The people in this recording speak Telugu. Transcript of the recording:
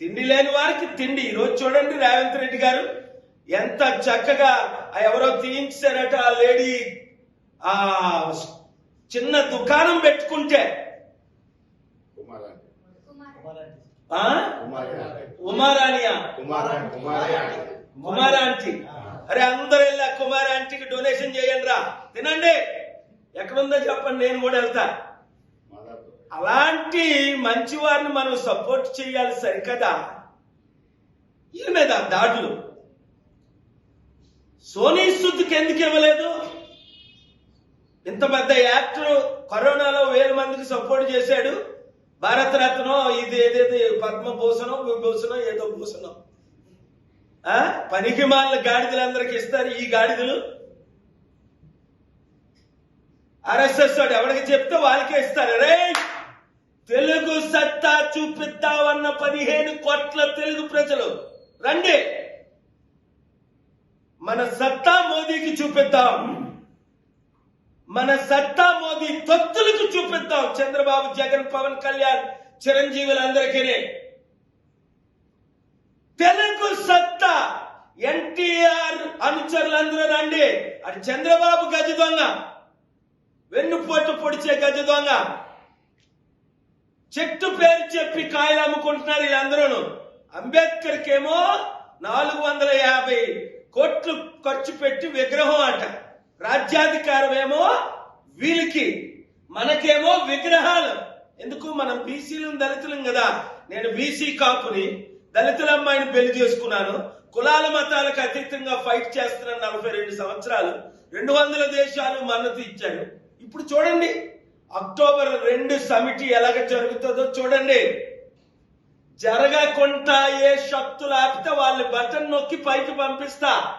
తిండి లేని వారికి తిండి. ఈరోజు చూడండి రేవంత్ రెడ్డి గారు ఎంత చక్కగా ఎవరో తీయించారట ఆ లేడీ. ఆ చిన్న దుకాణం పెట్టుకుంటే. ఉమారాణియా కుమారాంటి అరే అందరూ వెళ్ళి ఆ కుమారాంటికి డొనేషన్ చేయండి రా. తినండి. ఎక్కడుందో చెప్పండి నేను కూడా వెళ్తా. అలాంటి మంచి వారిని మనం సపోర్ట్ చేయాలి సరికదా? వీళ్ళ మీద దాడులు. సోనీ సుద్దికి ఎందుకు ఇవ్వలేదు? ఇంత పెద్ద యాక్టర్ కరోనాలో వేల మందికి సపోర్ట్ చేశాడు. భారతరత్నం ఇది ఏదైతే పద్మభూషణం విభూషణం ఏదో భూషణం. పనికి మాలిన గాడిదలందరికి ఇస్తారు ఈ గాడిదలు. ఆర్ఎస్ఎస్ వాడు ఎవరికి చెప్తే వాళ్ళకే ఇస్తారు. రే చూపిద్దామన్న పదిహేను కోట్ల తెలుగు ప్రజలు. రండి. మన సత్తా మోదీకి చూపిద్దాం. మన సత్తా మోదీ తొత్తులకు చూపిద్దాం. చంద్రబాబు జగన్ పవన్ కళ్యాణ్ చిరంజీవులందరికీ తెలుగు సత్తా ఎన్టీఆర్ అనుచరులందరూ రండి. అటు చంద్రబాబు గజ దొంగ వెన్నుపోటు పొడిచే గజ దొంగ చెట్టు పేరు చెప్పి కాయలు అమ్ముకుంటున్నారు వీళ్ళందరూ అంబేద్కర్ కేమో నాలుగు వందల యాభై కోట్లు ఖర్చు పెట్టి విగ్రహం అంట. రాజ్యాధికారం ఏమో వీళ్ళకి మనకేమో విగ్రహాలు. ఎందుకు? మనం బీసీలు దళితులం కదా. నేను బీసీ కాపుని దళితుల అమ్మాయిని పెళ్ళి చేసుకున్నాను. కులాల మతాలకు అతీతంగా ఫైట్ చేస్తున్నాను నలభై రెండు సంవత్సరాలు. రెండు వందల దేశాలు మన్నతు ఇచ్చాడు. ఇప్పుడు చూడండి. అక్టోబర్ రెండు సమితి ఎలాగ జరుగుతుందో చూడండి. జరగకుండా ఏ శక్తులు ఆపితే వాళ్ళని బటన్ నొక్కి పైకి పంపిస్తా.